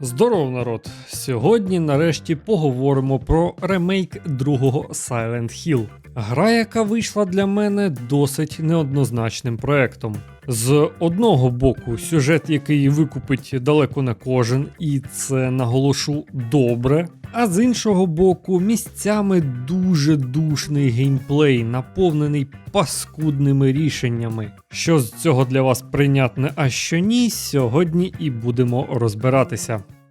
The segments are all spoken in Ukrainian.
Здоров, народ! Сьогодні нарешті поговоримо про ремейк другого Silent Hill. Гра, яка вийшла для мене досить неоднозначним проектом. З одного боку, сюжет, який викупить далеко не кожен, і це наголошу добре. А з іншого боку, місцями дуже душний геймплей, наповнений паскудними рішеннями. Що з цього для вас прийнятне, а що ні, сьогодні і будемо розбиратися.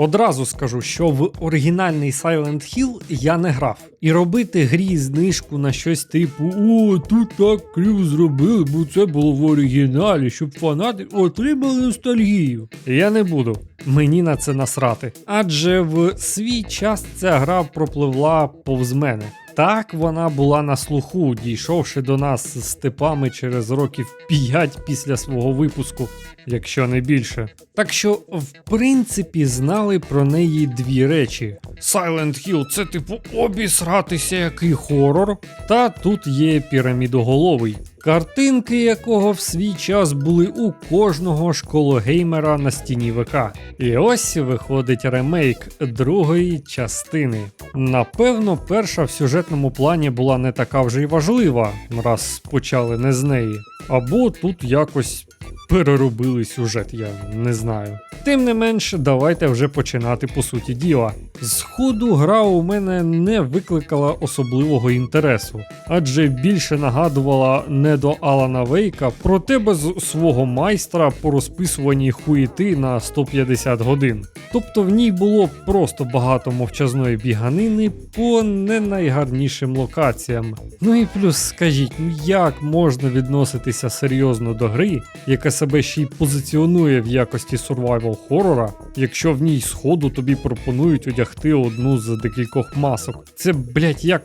Одразу скажу, що в оригінальний Silent Hill я не грав. І робити грі знижку на щось типу О, тут так крів зробили, бо це було в оригіналі, щоб фанати отримали ностальгію. Я не буду. Мені на це насрати. Адже в свій час ця гра пропливла повз мене. Так вона була на слуху, дійшовши до нас з степами через років 5 після свого випуску, якщо не більше. Так що, в принципі, знали про неї дві речі: Silent Hill це типу обісратися який хорор. Та тут є пірамідоголовий, картинки якого в свій час були у кожного школогеймера на стіні ВК. І ось виходить ремейк другої частини. Напевно, перша в сюжетному плані була не така вже й важлива, раз почали не з неї. Або тут якось переробили сюжет, я не знаю. Тим не менш, давайте вже починати по суті діла. Зходу гра у мене не викликала особливого інтересу, адже більше нагадувала не до Алана Вейка, проте без свого майстра по розписуванні хуїти на 150 годин. Тобто в ній було просто багато мовчазної біганини по не найгарнішим локаціям. Ну і плюс скажіть, ну як можна відноситися серйозно до гри, яка себе ще й позиціонує в якості survival хорора, якщо в ній сходу тобі пропонують одягти одну з декількох масок. Це, блять, як.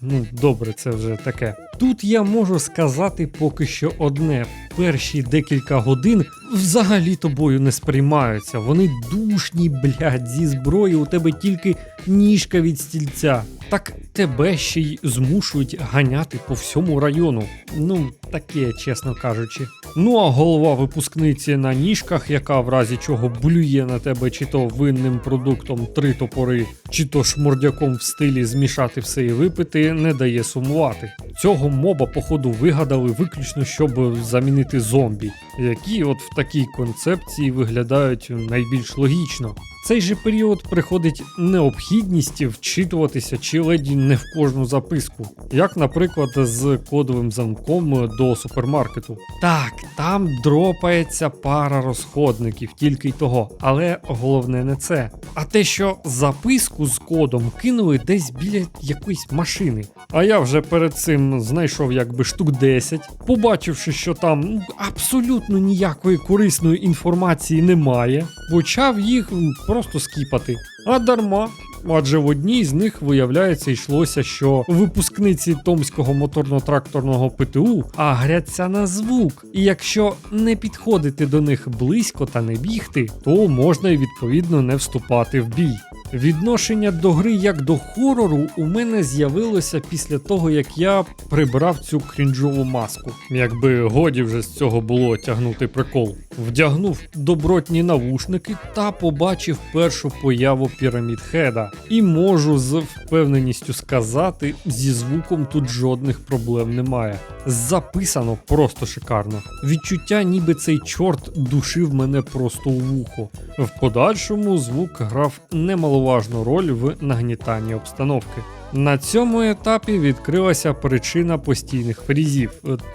Ну, добре, це вже таке. Тут я можу сказати поки що одне: перші декілька годин взагалі тобою не сприймаються. Вони душні, блядь, зі зброї у тебе тільки ніжка від стільця. Так тебе ще й змушують ганяти по всьому району. Ну, таке, чесно кажучи. Ну а голова випускниці на ніжках, яка в разі чого блює на тебе чи то винним продуктом три топори, чи то шмурдяком в стилі змішати все і випити, не дає сумувати. Цього моба, походу, вигадали виключно, щоб замінити зомбі, які от в такій концепції виглядають найбільш логічно. Цей же період приходить необхідність вчитуватися чи ледь не в кожну записку, як, наприклад, з кодовим замком до супермаркету. Так, там дропається пара розходників, тільки й того, але головне не це. А те, що записку з кодом кинули десь біля якоїсь машини. А я вже перед цим знайшов якби штук 10, побачивши, що там ну, абсолютно ніякої корисної інформації немає, почав їх просто скіпати. А дарма. Адже в одній з них, виявляється, йшлося, що випускниці Томського моторно-тракторного ПТУ агряться на звук, і якщо не підходити до них близько та не бігти, то можна й відповідно не вступати в бій. Відношення до гри як до хорору у мене з'явилося після того, як я прибрав цю крінжову маску. Якби годі вже з цього було тягнути прикол. Вдягнув добротні навушники та побачив першу появу пірамід Хеда. І можу з впевненістю сказати, зі звуком тут жодних проблем немає. Записано просто шикарно. Відчуття, ніби цей чорт душив мене просто у вухо. В подальшому звук грав немаловажну роль в нагнітанні обстановки. На цьому етапі відкрилася причина постійних фрізів,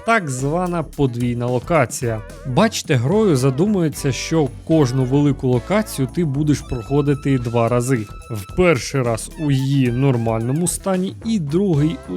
так звана подвійна локація. Бачите, грою задумується, що кожну велику локацію ти будеш проходити два рази. В перший раз у її нормальному стані, і другий у.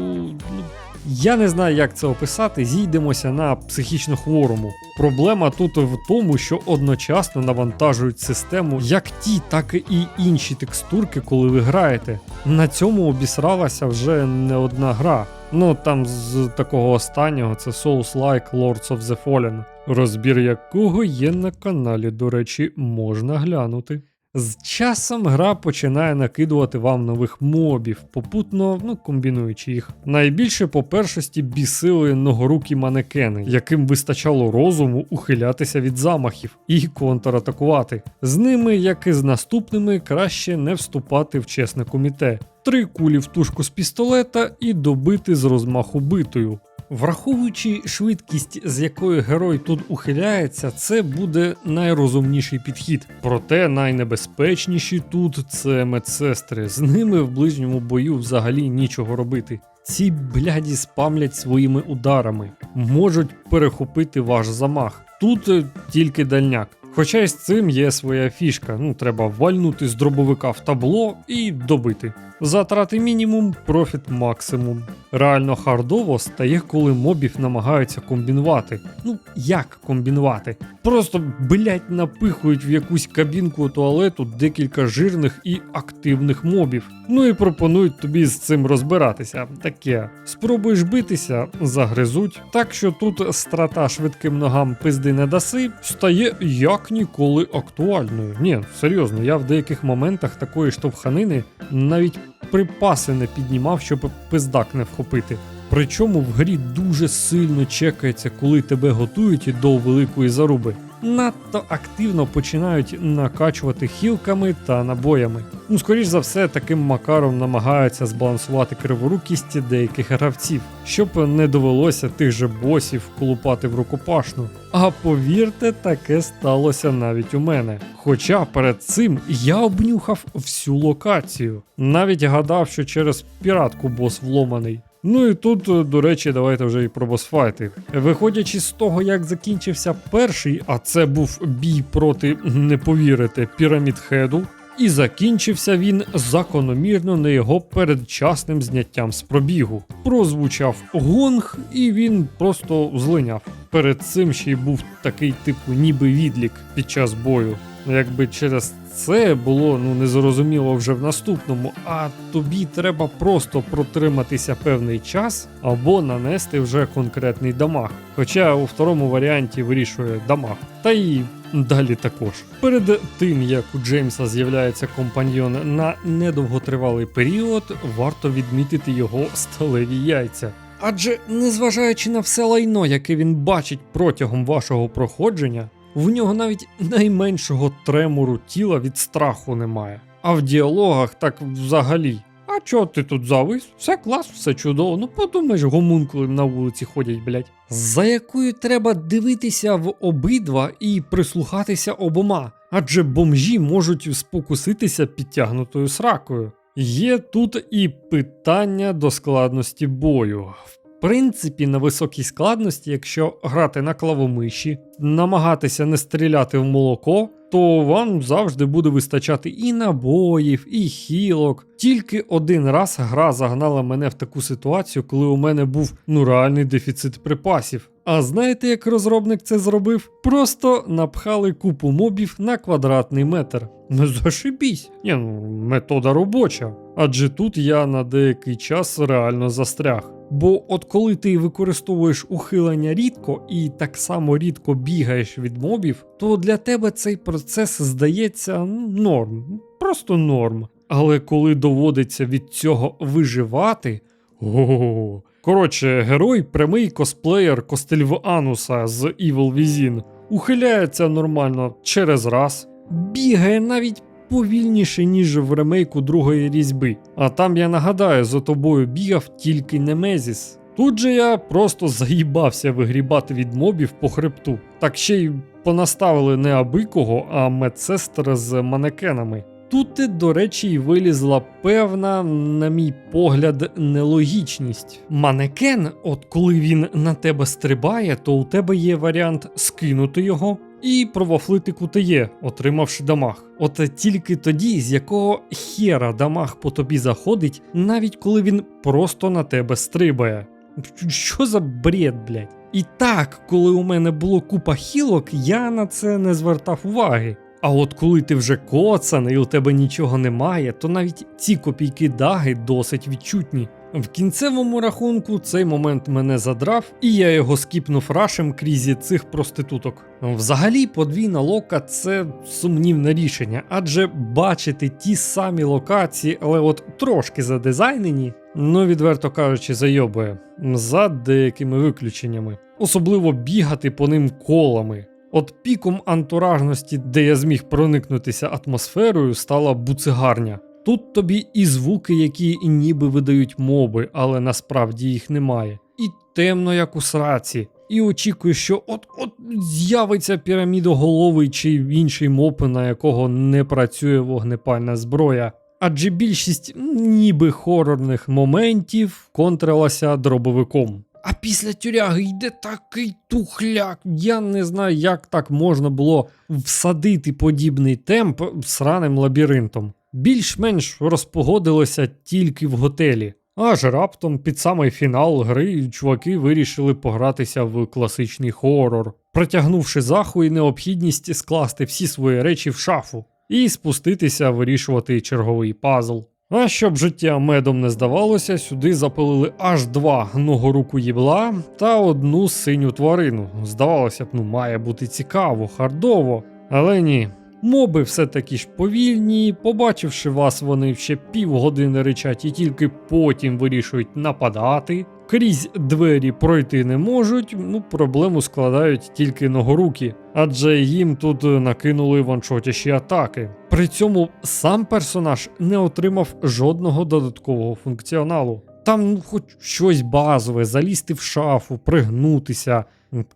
Я не знаю, як це описати, зійдемося на психічно хворому. Проблема тут в тому, що одночасно навантажують систему як ті, так і інші текстурки, коли ви граєте. На цьому обісралася вже не одна гра. Ну там з такого останнього це Souls-like Lords of the Fallen, розбір якого є на каналі, до речі, можна глянути. З часом гра починає накидувати вам нових мобів, попутно ну, комбінуючи їх. Найбільше по першості бісили ногорукі манекени, яким вистачало розуму ухилятися від замахів і контратакувати. З ними, як і з наступними, краще не вступати в чесне коміте. Три кулі в тушку з пістолета і добити з розмаху битою. Враховуючи швидкість, з якою герой тут ухиляється, це буде найрозумніший підхід. Проте найнебезпечніші тут це медсестри. З ними в ближньому бою взагалі нічого робити. Ці бляді спамлять своїми ударами, можуть перехопити ваш замах. Тут тільки дальняк. Хоча й з цим є своя фішка. Ну, треба вальнути з дробовика в табло і добити. Затрати мінімум, профіт максимум. Реально хардово стає, коли мобів намагаються комбінувати. Ну, як комбінувати? Просто, блять, напихують в якусь кабінку туалету декілька жирних і активних мобів. Ну і пропонують тобі з цим розбиратися. Таке. Спробуєш битися, загризуть. Так що тут страта швидким ногам пизди не даси, стає як ніколи актуальною. Ні, серйозно, я в деяких моментах такої штовханини навіть припаси не піднімав, щоб пиздак не вхопити. Причому в грі дуже сильно чекається, коли тебе готують до великої заруби. Надто активно починають накачувати хілками та набоями. Ну, скоріш за все, таким макаром намагаються збалансувати криворукість деяких гравців, щоб не довелося тих же босів колупати в рукопашну. А повірте, таке сталося навіть у мене. Хоча перед цим я обнюхав всю локацію. Навіть гадав, що через піратку бос вломаний. Ну і тут, е, до речі, давайте вже і про босфайти. Виходячи з того, як закінчився перший, а це був бій проти, не повірите, пірамід Хеду. І закінчився він закономірно на його передчасним зняттям з пробігу. Прозвучав гонг, і він просто злиняв. Перед цим ще й був такий типу ніби відлік під час бою. Якби через це було ну незрозуміло вже в наступному, а тобі треба просто протриматися певний час або нанести вже конкретний дамаг. Хоча у второму варіанті вирішує дамаг. Та й далі також. Перед тим як у Джеймса з'являється компаньйон на недовготривалий період, варто відмітити його сталеві яйця. Адже незважаючи на все лайно, яке він бачить протягом вашого проходження, в нього навіть найменшого тремору тіла від страху немає. А в діалогах так взагалі. А чого ти тут завис? Все клас, все чудово. Ну подумаєш, гомункули на вулиці ходять, блять. За якою треба дивитися в обидва і прислухатися обома, адже бомжі можуть спокуситися підтягнутою сракою. Є тут і питання до складності бою. В принципі, на високій складності, якщо грати на клавомиші, намагатися не стріляти в молоко, то вам завжди буде вистачати і набоїв, і хілок. Тільки один раз гра загнала мене в таку ситуацію, коли у мене був ну реальний дефіцит припасів. А знаєте, як розробник це зробив? Просто напхали купу мобів на квадратний метр. Ну зашибісь. Ні, ну метода робоча. Адже тут я на деякий час реально застряг. Бо от коли ти використовуєш ухилення рідко і так само рідко бігаєш від мобів, то для тебе цей процес здається ну, норм, просто норм. Але коли доводиться від цього виживати, ого. Коротше, герой прямий косплеєр Костельвануса з Evil Within. Ухиляється нормально через раз, бігає навіть повільніше, ніж в ремейку другої різьби. А там я нагадаю, за тобою бігав тільки Немезіс. Тут же я просто заїбався вигрібати від мобів по хребту. Так ще й понаставили не абикого, а медсестер з манекенами. Тут, до речі, й вилізла певна, на мій погляд, нелогічність. Манекен, от коли він на тебе стрибає, то у тебе є варіант скинути його і провафлити кутеє, отримавши дамаг. От тільки тоді, з якого хера дамаг по тобі заходить, навіть коли він просто на тебе стрибає. Що за бред, блядь? І так, коли у мене було купа хілок, я на це не звертав уваги. А от коли ти вже коцаний і у тебе нічого немає, то навіть ці копійки даги досить відчутні. В кінцевому рахунку цей момент мене задрав, і я його скіпнув рашем крізі цих проституток. Взагалі, подвійна лока це сумнівне рішення, адже бачити ті самі локації, але от трошки задизайнені, ну відверто кажучи, зайобує за деякими виключеннями. Особливо бігати по ним колами. От піком антуражності, де я зміг проникнутися атмосферою, стала буцигарня. Тут тобі і звуки, які ніби видають моби, але насправді їх немає. І темно, як у сраці. І очікуєш, що от-от з'явиться пірамідоголовий чи інший моп, на якого не працює вогнепальна зброя. Адже більшість ніби хорорних моментів контрилася дробовиком. А після тюряги йде такий тухляк. Я не знаю, як так можна було всадити подібний темп сраним лабіринтом. Більш-менш розпогодилося тільки в готелі. Аж раптом під самий фінал гри чуваки вирішили погратися в класичний хорор, протягнувши заху і необхідність скласти всі свої речі в шафу і спуститися вирішувати черговий пазл. А щоб життя медом не здавалося, сюди запилили аж два ногоруку їбла та одну синю тварину. Здавалося б, ну має бути цікаво, хардово. Але ні. Моби все таки ж повільні, побачивши вас, вони ще півгодини речать і тільки потім вирішують нападати. Крізь двері пройти не можуть, ну проблему складають тільки ногоруки, адже їм тут накинули ваншотящі атаки. При цьому сам персонаж не отримав жодного додаткового функціоналу. Там ну, хоч щось базове, залізти в шафу, пригнутися,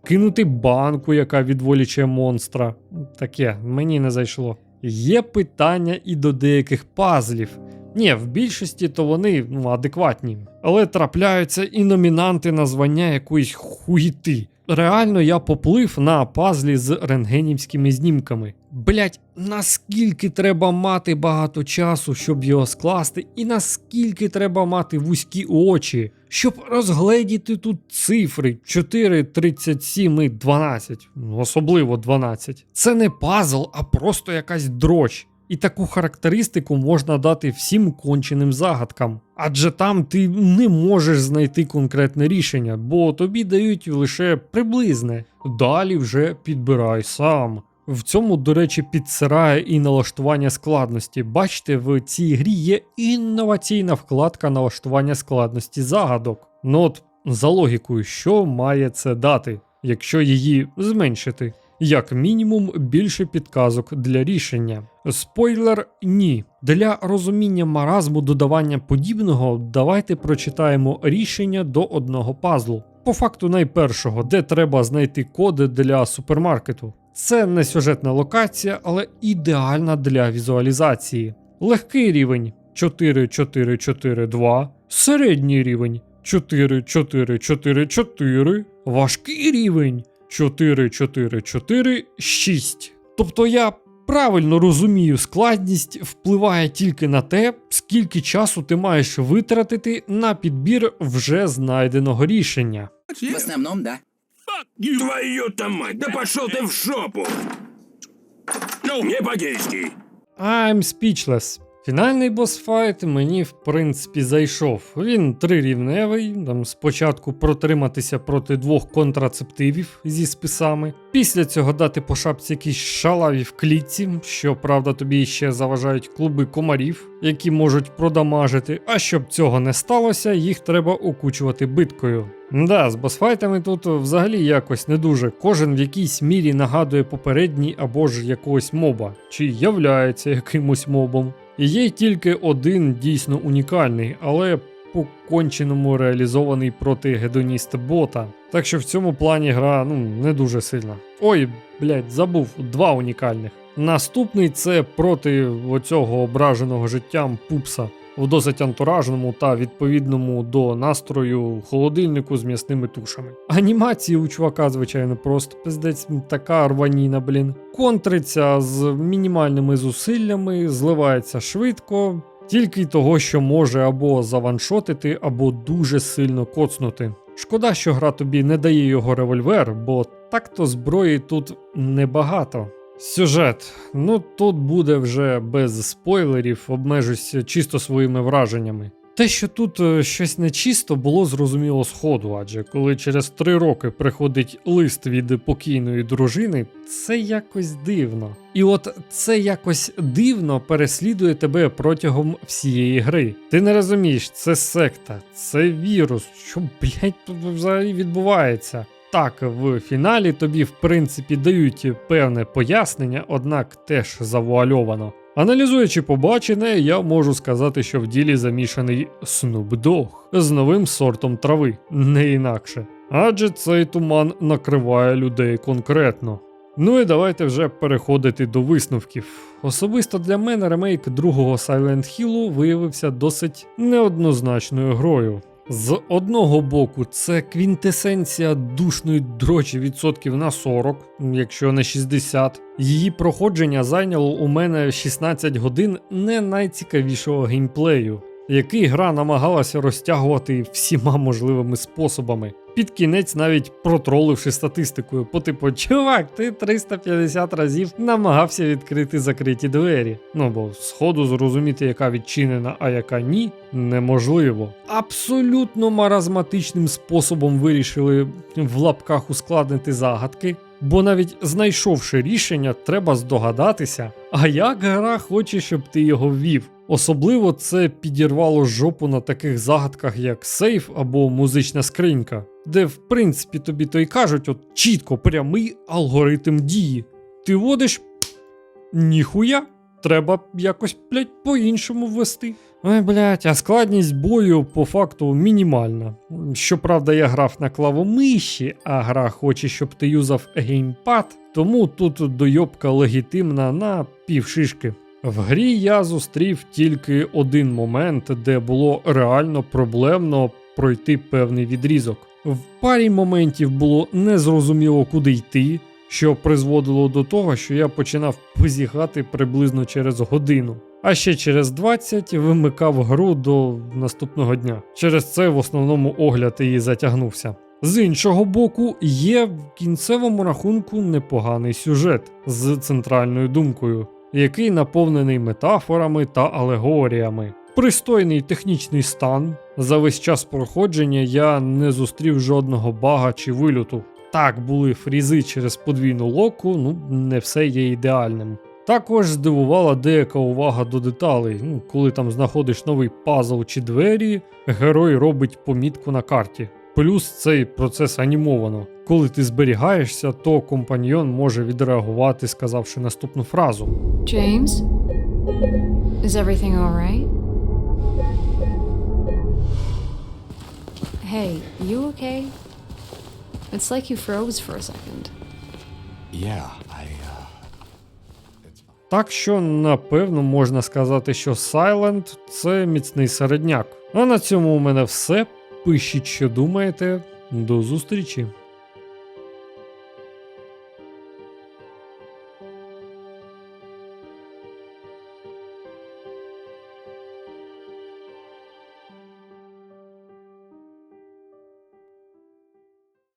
кинути банку, яка відволічує монстра. Таке мені не зайшло. Є питання і до деяких пазлів. Ні, в більшості то вони ну, адекватні, але трапляються і номінанти на звання якоїсь хуїти. Реально я поплив на пазлі з рентгенівськими знімками. Блять, наскільки треба мати багато часу, щоб його скласти, і наскільки треба мати вузькі очі, щоб розгледіти тут цифри 4, 37 і 12, ну, особливо 12. Це не пазл, а просто якась дрощ. І таку характеристику можна дати всім конченим загадкам. Адже там ти не можеш знайти конкретне рішення, бо тобі дають лише приблизне. Далі вже підбирай сам. В цьому, до речі, підсирає і налаштування складності. Бачите, в цій грі є інноваційна вкладка налаштування складності загадок. Ну от, за логікою, що має це дати, якщо її зменшити? Як мінімум більше підказок для рішення. Спойлер ні. Для розуміння маразму додавання подібного давайте прочитаємо рішення до одного пазлу. По факту найпершого, де треба знайти коди для супермаркету. Це не сюжетна локація, але ідеальна для візуалізації. Легкий рівень 4-4-4-2, середній рівень 4-4-4-4, важкий рівень 4-4-4-6. Тобто я правильно розумію, складність впливає тільки на те, скільки часу ти маєш витратити на підбір вже знайденого рішення. В основному, да. Твою-то мать, да пошел ти в жопу! Ну, не по-гейски. I'm speechless. Фінальний босфайт мені в принципі зайшов. Він трирівневий, там спочатку протриматися проти двох контрацептивів зі списами. Після цього дати по шапці якісь шалаві в клітці, що правда тобі ще заважають клуби комарів, які можуть продамажити. А щоб цього не сталося, їх треба окучувати биткою. Да, з босфайтами тут взагалі якось не дуже. Кожен в якійсь мірі нагадує попередній або ж якогось моба, чи являється якимось мобом. Є тільки один дійсно унікальний, але по конченому реалізований проти гедоніста бота. Так що в цьому плані гра ну не дуже сильна. Ой, блядь, забув два унікальних. Наступний це проти оцього ображеного життям пупса в досить антуражному та відповідному до настрою холодильнику з м'ясними тушами. Анімації у чувака, звичайно, просто пиздець така рваніна, блін. Контриться з мінімальними зусиллями, зливається швидко, тільки й того, що може або заваншотити, або дуже сильно коцнути. Шкода, що гра тобі не дає його револьвер, бо так-то зброї тут небагато. Сюжет. Ну тут буде вже без спойлерів, обмежусь чисто своїми враженнями. Те, що тут е, щось нечисто, було зрозуміло сходу, адже коли через три роки приходить лист від покійної дружини, це якось дивно. І от це якось дивно переслідує тебе протягом всієї гри. Ти не розумієш, це секта, це вірус. Що, блять, тут взагалі відбувається? Так, в фіналі тобі, в принципі, дають певне пояснення, однак теж завуальовано. Аналізуючи побачене, я можу сказати, що в ділі замішаний Dogg з новим сортом трави, не інакше. Адже цей туман накриває людей конкретно. Ну і давайте вже переходити до висновків. Особисто для мене ремейк другого Silent Hill виявився досить неоднозначною грою. З одного боку, це квінтесенція душної дрочі відсотків на 40, якщо не 60. Її проходження зайняло у мене 16 годин не найцікавішого геймплею, який гра намагалася розтягувати всіма можливими способами. Під кінець навіть протроливши статистикою, по типу, чувак, ти 350 разів намагався відкрити закриті двері. Ну бо сходу зрозуміти, яка відчинена, а яка ні, неможливо. Абсолютно маразматичним способом вирішили в лапках ускладнити загадки. Бо навіть знайшовши рішення, треба здогадатися, а як гра хоче, щоб ти його ввів. Особливо це підірвало жопу на таких загадках, як сейф або музична скринька, де в принципі тобі то й кажуть от чітко прямий алгоритм дії. Ти вводиш ніхуя, треба якось, блять, по-іншому ввести. Ой, блять, а складність бою по факту мінімальна. Щоправда, я грав на клавомиші, а гра хоче, щоб ти юзав геймпад, тому тут дойобка легітимна на півшишки. В грі я зустрів тільки один момент, де було реально проблемно пройти певний відрізок. В парі моментів було незрозуміло, куди йти, що призводило до того, що я починав позігати приблизно через годину. А ще через 20 вимикав гру до наступного дня. Через це в основному огляд і затягнувся. З іншого боку, є в кінцевому рахунку непоганий сюжет з центральною думкою, який наповнений метафорами та алегоріями. Пристойний технічний стан. За весь час проходження я не зустрів жодного бага чи вильоту. Так, були фрізи через подвійну локу, ну не все є ідеальним. Також здивувала деяка увага до деталей. Ну, коли там знаходиш новий пазл чи двері, герой робить помітку на карті. Плюс цей процес анімовано. Коли ти зберігаєшся, то компаньйон може відреагувати, сказавши наступну фразу. James? Is everything alright? Hey, you okay? It's like you froze for a second. Yeah, I, uh. Так що, напевно, можна сказати, що Silent це міцний середняк. А на цьому у мене все. Пишіть, що думаєте. До зустрічі!